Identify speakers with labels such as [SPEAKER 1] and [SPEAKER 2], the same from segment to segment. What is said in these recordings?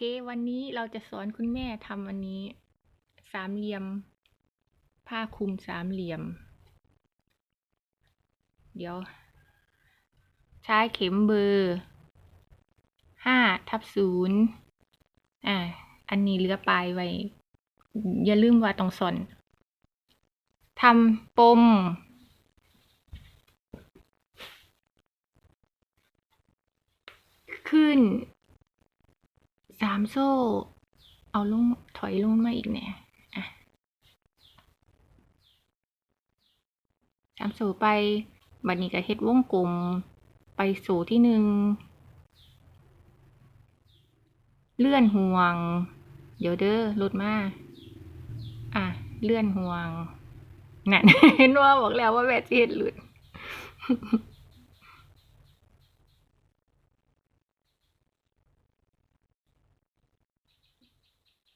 [SPEAKER 1] เค วันนี้เราจะสอนคุณแม่ทำอันนี้ สามเหลี่ยม ผ้าคลุมสามเหลี่ยม เดี๋ยว ใช้เข็มเบอร์ห้าทับศูนย์อ่า อันนี้เหลือปลายไว้ อย่าลืมว่าต้องสอนทำปม ขึ้น สามโซ่ เอาลงถอยลงมาอีกเนี่ยสามโซ่ไปบัดนี้ก็เฮ็ดวงกลมไปโซ่ที่หนึ่งเลื่อนห่วง เดี๋ยวเด้อลดมาอะ เลื่อนห่วง นั่น เห็นว่าบอกแล้วว่าแวะสิเฮ็ดหลุด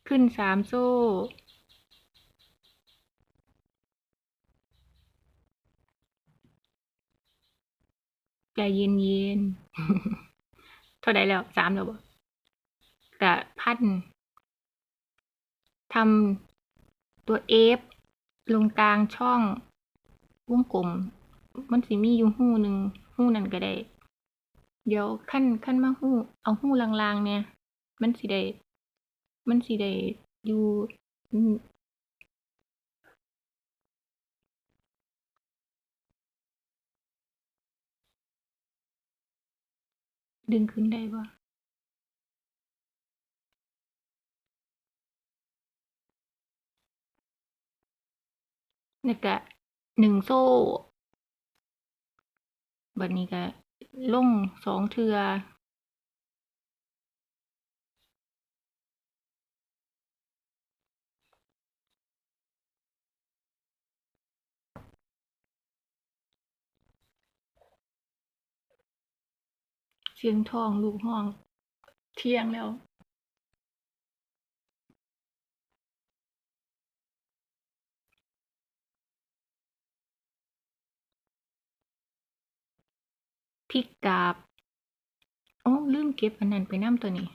[SPEAKER 1] ขึ้นสามโซ่ ใจเย็นเย็นๆเท่าไดแล้วสามแล้วบ่กะพันทำตัวเอฟลงกลางช่องวงกลม มันสิมีอยู่หู้หนึ่งหู้นั่นก็ได้ เดี๋ยวขั้นขั้นมาหู้ เอาหู้ลางๆเนี่ย มันสิได้ มันสิได้อยู่ดึงขึ้นได้บ่นี่ก็หนึ่งโซ่ บัดนี้ก็ลงสองเทือ สียงทองลูกห้อง เที่ยงแล้วพริกกาบโอ้ลืมเก็บอันนั้นไปน้ำตัวนี้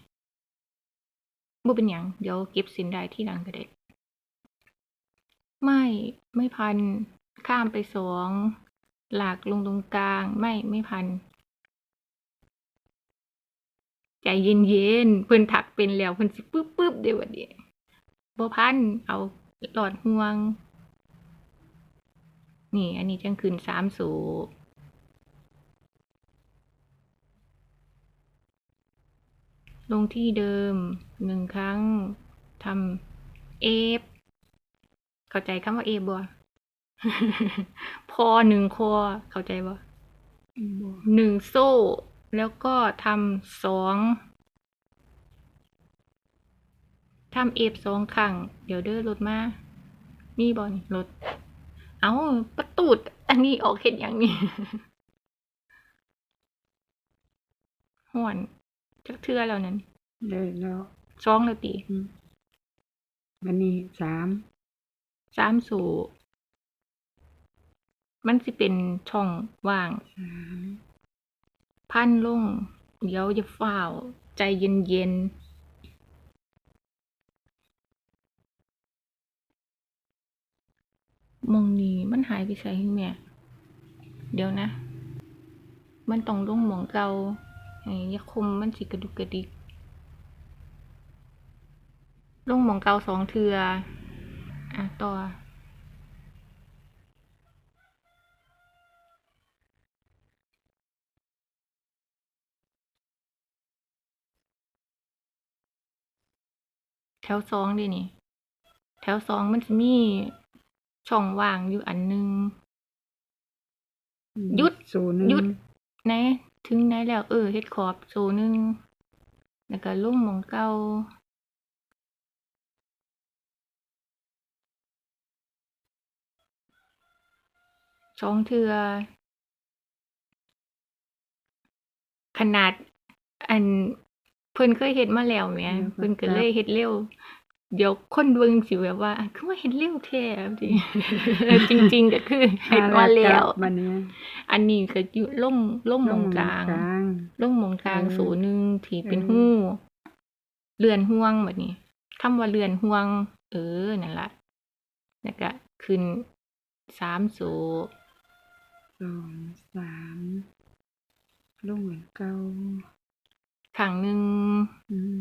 [SPEAKER 1] บ่เป็นหยังเดี๋ยวเก็บสินได้ที่หลังก็ได้ไม่ไม่พัน ข้ามไปสอง หลากลงตรงกลาง ไม่ไม่พัน ใจเย็นๆเพิ่นถักเป็นแล้วเพิ่นสิปึ๊บปึ๊บเดี๋ยวนี้บ่พันเอาหลอดห่วง นี่อันนี้จังขึ้นสามสูลงที่เดิมหนึ่งครั้งทำเอฟเข้าใจคำว่าเอฟบ่พอหนึ่งคอเข้าใจบ่หนึ่งโซ่ แล้วก็ทำสองทำเอฟสองครั้ง เดี๋ยวเด้อรถมามีบอลรถ เอาประตูดอันนี้ออกเห็นอย่างนี้ห่วนจักเทื่อแล้วนั้น
[SPEAKER 2] เลยแล้ว
[SPEAKER 1] สองแล้วตี
[SPEAKER 2] อืมวันนี้สาม
[SPEAKER 1] สามสู่มันสิเป็นช่องว่าง
[SPEAKER 2] สาม
[SPEAKER 1] พันลง เดี๋ยวจะฝ้าว ใจเย็นเย็นๆมองนี้มันหายไปใส่แม่เดี๋ยวนะ มันต้องลงหมองเก่าไอ้ยาคมมันสิกระดุกกระดิก ลงหมองเก่าสองเทืออะต่อ ถวสองดินี่ แถวสองมันจะมีช่องว่างอยู่อันหนึง หยุด
[SPEAKER 2] ศูนย์หนึ่ง
[SPEAKER 1] หยุด ไหนถึงไหนแล้ว เออเฮ็ดขอบโซหนึงแล้วก็ลุ่มหมองเก่าสองเทือ ขนาดอัน เพิ่นเคยเฮ็ดมาแล้วแหมเพิ่นก็เลยเฮ็ดเร็ว เดี๋ยวคนเบิ่งสิแบบว่าคือว่าเฮ็ดเร็วแท้จริงจริง ๆ ก็คือเฮ็ดมาแล้ว
[SPEAKER 2] วันนี้
[SPEAKER 1] อันนี้ก็อยู่ล่มล่มหมองกลาง
[SPEAKER 2] ลง
[SPEAKER 1] ล่มหมองกลาง
[SPEAKER 2] เออ
[SPEAKER 1] ศูนย์หนึ่งที่เป็น
[SPEAKER 2] เออ
[SPEAKER 1] หู้เรือนห่วงแบบนี้คำว่าเรือนห่วง เออนั่นละแล้วก็ขึ้นสามโซ
[SPEAKER 2] สองสามลงเหมือนเก่า
[SPEAKER 1] ข้างหนึ่ง
[SPEAKER 2] อืม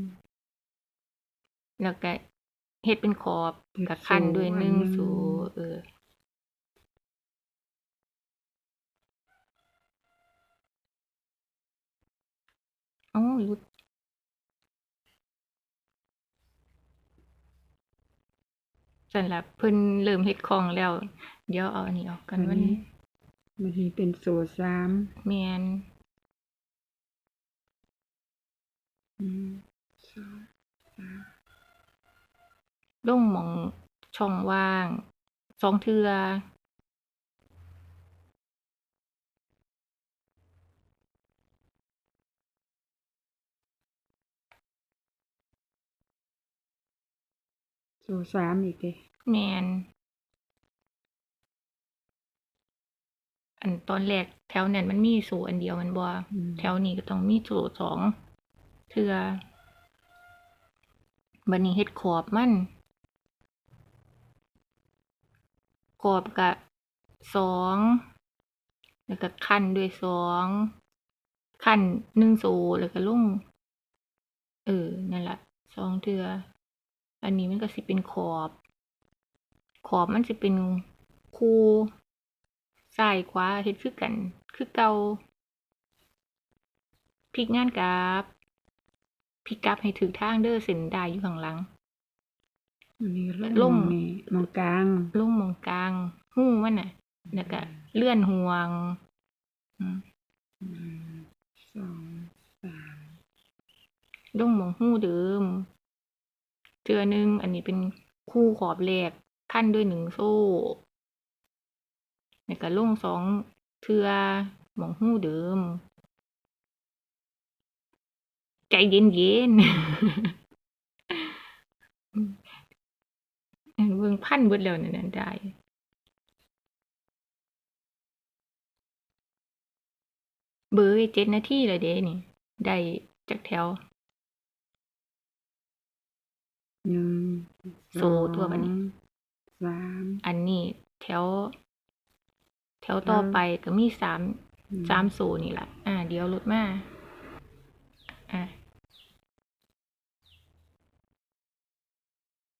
[SPEAKER 1] แล้วก็เฮ็ดเป็นขอบ
[SPEAKER 2] เฮ็ด
[SPEAKER 1] กับขั้นด้วย
[SPEAKER 2] โซ่
[SPEAKER 1] หนึ่ง
[SPEAKER 2] อันหนึ่ง
[SPEAKER 1] โซเออเอ้าหลุดสำหรับเพิ่นเริ่มเฮ็ดของแล้ว เดี๋ยวเอาอันนี้ออกกันวันนี้
[SPEAKER 2] มันนี้เป็นโซสาม
[SPEAKER 1] แมน
[SPEAKER 2] อืมสอง
[SPEAKER 1] ลงหมอง ช่องว่างสองเทือ
[SPEAKER 2] โซสามอีกเด้
[SPEAKER 1] แมน อันตอนแรกแถวนั้นมันมีสูอันเดียวมันบ่
[SPEAKER 2] อืม
[SPEAKER 1] แถวนี้ก็ต้องมีสูสองเทือบันนี้เฮ็ดขอบมันขอบกะสองแล้วก็ขั้นด้วยสองขั้นหนึ่งสูแล้วก็ลุ่งเออนั่นแหละสองเทืออันนี้มันก็สิเป็นขอบ ขอบมันสิเป็นคูซ้ายขวาเฮ็ดคือกัน คือเกาพลิกงานกราฟ พลิกกราฟให้ถึกทางเด้อเส้นได้อยู่ข้างหลัง
[SPEAKER 2] อันนี้ลง
[SPEAKER 1] ลง
[SPEAKER 2] มองนี่มองกลาง
[SPEAKER 1] ลงหมองกลางหู้มันน่ะแล้วก็เลื่อนห่วงอืม
[SPEAKER 2] อืมสองสาม
[SPEAKER 1] ลงหมองหู้เดิมเทือหนึงอันนี้เป็นคู่ขอบแรกขั้นด้วยหนึ่งโซ่แล้วก็ลงสองเทือหมองหู้เดิม ใจเย็นเย็นๆเบิ่งพันเบิดแล้วนั่นนะได้เบอร์เจ็ดนาทีเลยเด้นี่ ได้จากแถว
[SPEAKER 2] หนึ่ง
[SPEAKER 1] โซตัวบัดนี้
[SPEAKER 2] สาม
[SPEAKER 1] อันนี้แถว แถวต่อไปก็มีสาม
[SPEAKER 2] อื
[SPEAKER 1] สามโซนี่แหละอ่า เดี๋ยวลดมาอะ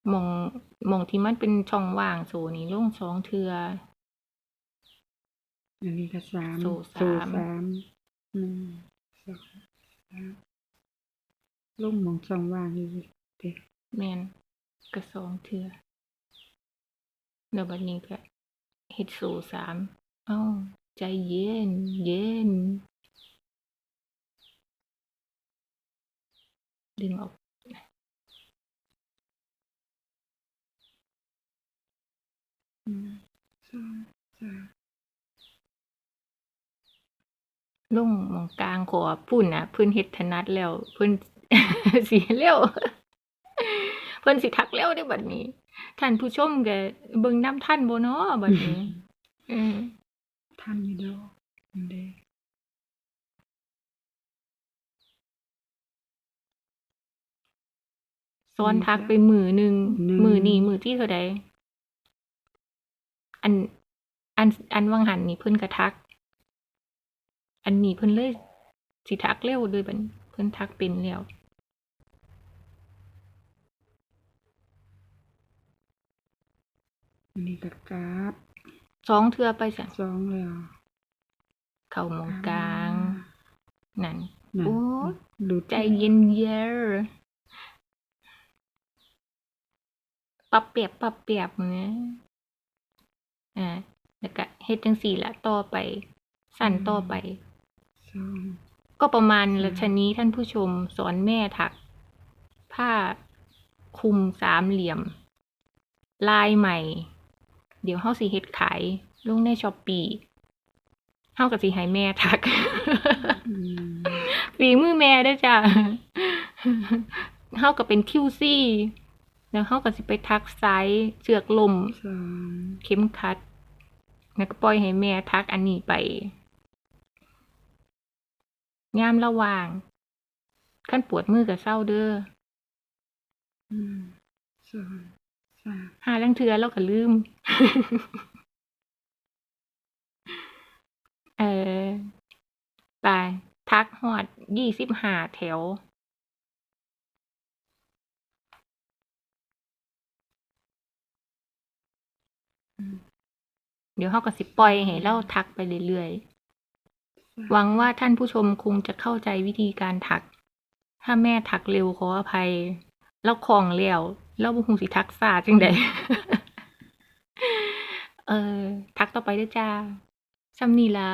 [SPEAKER 1] หมองหมองที่มันเป็นช่องว่างโซนี่ลงสองเทือ
[SPEAKER 2] อันนี้ก็สาม
[SPEAKER 1] โซ่สาม
[SPEAKER 2] สามหนึ่งสองสามลงมองช่องว่างอีกเด้
[SPEAKER 1] แมนก็สองเทือแล้วบัดนี้ก็เฮ็ดโซสามเอ้าใจเย็น เย็น ดึงออก
[SPEAKER 2] องสาม
[SPEAKER 1] ลงหมองกลางขอพุ่นนะเพิ่นเฮ็ดถนัดแล้วเพิ่นสิเร็วเพิ่นสิทักแล้วได้อบัดนี้ ท่านผู้ชมก็เบิ่งน้ำท่านบ่เนาะบัดนี้เออ
[SPEAKER 2] ท่านอยู่ดอกอันเด้
[SPEAKER 1] ซ้อนทักไปมือหนึ่งมือนี่มือที่เท่าใด อัน อัน อันวังหันนี่เพิ่นก็ทัก อันนี้เพิ่นเลยสิทักเร็วเลยบัดนี้เพิ่นทักเป็นแล้ว
[SPEAKER 2] อันนี้ก็กราฟ
[SPEAKER 1] สองเทื่อไปซะ
[SPEAKER 2] สองแล้ว
[SPEAKER 1] เข้าหมองกลาง นั่น
[SPEAKER 2] นั่น
[SPEAKER 1] โอ้
[SPEAKER 2] หลุด
[SPEAKER 1] ใจเย็นเย็นปรับเปรียบปรับเปรียบเนี่ย อ่าแล้วก็เฮ็ดจังสี่ละต่อไป สั่นต่อไป
[SPEAKER 2] สอง
[SPEAKER 1] ก็ประมาณ
[SPEAKER 2] อืม
[SPEAKER 1] ละชนี้ท่านผู้ชมสอนแม่ถัก ผ้าคลุมสามเหลี่ยม ลายใหม่ เดี๋ยวเฮาสิเฮ็ดขายลงในช้อปปีเฮาก็สิให้แม่ถัก
[SPEAKER 2] อืม
[SPEAKER 1] ฝีมือแม่เด้วยจ้ะเฮาก็เป็นคิวซี่ แล้วเฮาก็สิไปทักไซส์เชือกลม
[SPEAKER 2] สอง
[SPEAKER 1] เข็มขัด แล้วก็ปล่อยให้แม่ทักอันนี้ไปยามระหว่างขั้นปวดมือกับเศร้าเด้อ
[SPEAKER 2] หนึ่งสองสาม
[SPEAKER 1] หาลังเทือแล้วก็ลืม เออไปทักหอดยี่สิบห้าแถว เดี๋ยวเขาก็สิปล่อยให้เล่าทักไปเรื่อยๆ หวังว่าท่านผู้ชมคงจะเข้าใจวิธีการถัก ถ้าแม่ถักเร็วขออภัย แล้วของแล้วแล้วบุคงสิทักษาจังใดเออ ทักต่อไปเด้วยจ้าซ้ำนี่ละ